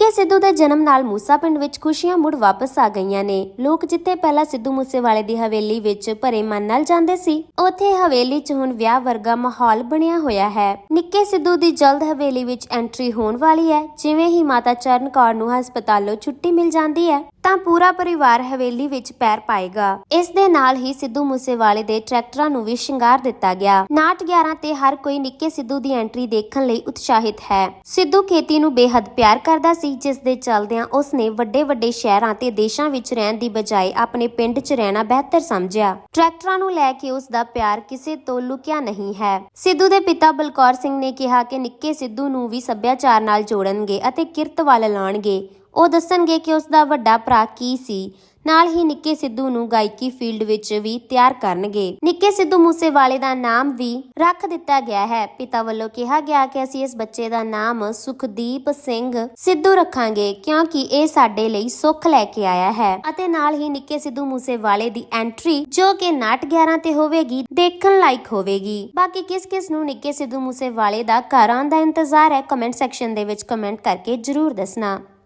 ਨਿੱਕੇ ਸਿੱਧੂ ਦੇ ਜਨਮ ਨਾਲ ਮੂਸਾ ਪਿੰਡ ਵਿੱਚ ਖੁਸ਼ੀਆਂ ਮੁੜ ਵਾਪਸ ਆ ਗਈਆਂ ਨੇ। ਲੋਕ ਜਿੱਥੇ ਪਹਿਲਾਂ ਸਿੱਧੂ ਮੂਸੇਵਾਲੇ ਦੀ ਹਵੇਲੀ ਵਿੱਚ ਭਰੇ ਮਨ ਨਾਲ ਜਾਂਦੇ ਸੀ, ਉੱਥੇ ਹਵੇਲੀ 'ਚ ਹੁਣ ਵਿਆਹ ਵਰਗਾ ਮਾਹੌਲ ਬਣਿਆ ਹੋਇਆ ਹੈ। ਨਿੱਕੇ ਸਿੱਧੂ ਦੀ ਜਲਦ ਹਵੇਲੀ ਵਿੱਚ ਐਂਟਰੀ ਹੋਣ ਵਾਲੀ ਹੈ, ਜਿਵੇਂ ਹੀ ਮਾਤਾ ਚਰਨ ਕੌਰ ਨੂੰ ਹਸਪਤਾਲੋਂ ਛੁੱਟੀ ਮਿਲ ਜਾਂਦੀ ਹੈ। ਤਾਂ ਪੂਰਾ ਪਰਿਵਾਰ ਹਵੇਲੀ ਵਿੱਚ ਪੈਰ ਪਾਏਗਾ। ਇਸ ਦੇ ਨਾਲ ਹੀ ਸਿੱਧੂ ਮੂਸੇਵਾਲੇ ਦੇ ਟਰੈਕਟਰਾਂ ਨੂੰ ਵੀ ਸ਼ਿੰਗਾਰ ਦਿੱਤਾ ਗਿਆ। ਨਾਟ 11 ਤੇ ਹਰ ਕੋਈ ਨਿੱਕੇ ਸਿੱਧੂ ਦੀ ਐਂਟਰੀ ਦੇਖਣ ਲਈ ਉਤਸ਼ਾਹਿਤ ਹੈ। ਸਿੱਧੂ ਖੇਤੀ ਨੂੰ ਬੇਹੱਦ ਪਿਆਰ ਕਰਦਾ ਸੀ, ਜਿਸ ਦੇ ਚੱਲਦਿਆਂ ਉਸ ਨੇ ਵੱਡੇ ਵੱਡੇ ਸ਼ਹਿਰਾਂ ਤੇ ਦੇਸ਼ਾਂ ਵਿੱਚ ਰਹਿਣ ਦੀ ਬਜਾਏ ਆਪਣੇ ਪਿੰਡ 'ਚ ਰਹਿਣਾ ਬਿਹਤਰ ਸਮਝਿਆ। ਟਰੈਕਟਰਾਂ ਨੂੰ ਲੈ ਕੇ ਉਸ ਦਾ ਪਿਆਰ ਕਿਸੇ ਤੋਂ ਲੁਕਿਆ ਨਹੀਂ ਹੈ। ਸਿੱਧੂ ਦੇ ਪਿਤਾ ਬਲਕੌਰ ਸਿੰਘ ਨੇ ਕਿਹਾ ਕਿ ਨਿੱਕੇ ਸਿੱਧੂ ਨੂੰ ਵੀ ਸੱਭਿਆਚਾਰ ਨਾਲ ਜੋੜਨਗੇ ਅਤੇ ਕਿਰਤ ਵੱਲ ਲਾਉਣਗੇ ਉਹ ਦੱਸਣਗੇ ਕਿ ਉਸ ਦਾ ਵੱਡਾ ਭਰਾ ਕੀ ਸੀ। ਨਾਲ ਹੀ ਨਿੱਕੇ ਸਿੱਧੂ ਨੂੰ ਗਾਇਕੀ ਫੀਲਡ ਵਿੱਚ ਵੀ ਤਿਆਰ ਕਰਨਗੇ। ਨਿੱਕੇ ਸਿੱਧੂ ਮੂਸੇਵਾਲੇ ਦਾ ਨਾਮ ਵੀ ਰੱਖ ਦਿੱਤਾ ਗਿਆ ਹੈ। ਪਿਤਾ ਵੱਲੋਂ ਕਿਹਾ ਗਿਆ ਕਿ ਅਸੀਂ ਇਸ ਬੱਚੇ ਦਾ ਨਾਮ ਸੁਖਦੀਪ ਸਿੰਘ ਸਿੱਧੂ ਰੱਖਾਂਗੇ, ਕਿਉਂਕਿ ਇਹ ਸਾਡੇ ਲਈ ਸੁੱਖ ਲੈ ਕੇ ਆਇਆ ਹੈ। ਅਤੇ ਨਾਲ ਹੀ ਨਿੱਕੇ ਸਿੱਧੂ ਮੂਸੇਵਾਲੇ ਦੀ ਐਂਟਰੀ, ਜੋ ਕਿ ਨਾਟ 11 ਤੇ ਹੋਵੇਗੀ, ਦੇਖਣ ਲਾਇਕ ਹੋਵੇਗੀ। ਬਾਕੀ ਕਿਸ ਕਿਸ ਨੂੰ ਨਿੱਕੇ ਸਿੱਧੂ ਮੂਸੇਵਾਲੇ ਦਾ ਘਰ ਆਉਣ ਦਾ ਇੰਤਜ਼ਾਰ ਹੈ ਕਮੈਂਟ ਸੈਕਸ਼ਨ ਦੇ ਵਿੱਚ ਕਮੈਂਟ ਕਰਕੇ ਜਰੂਰ ਦੱਸਣਾ।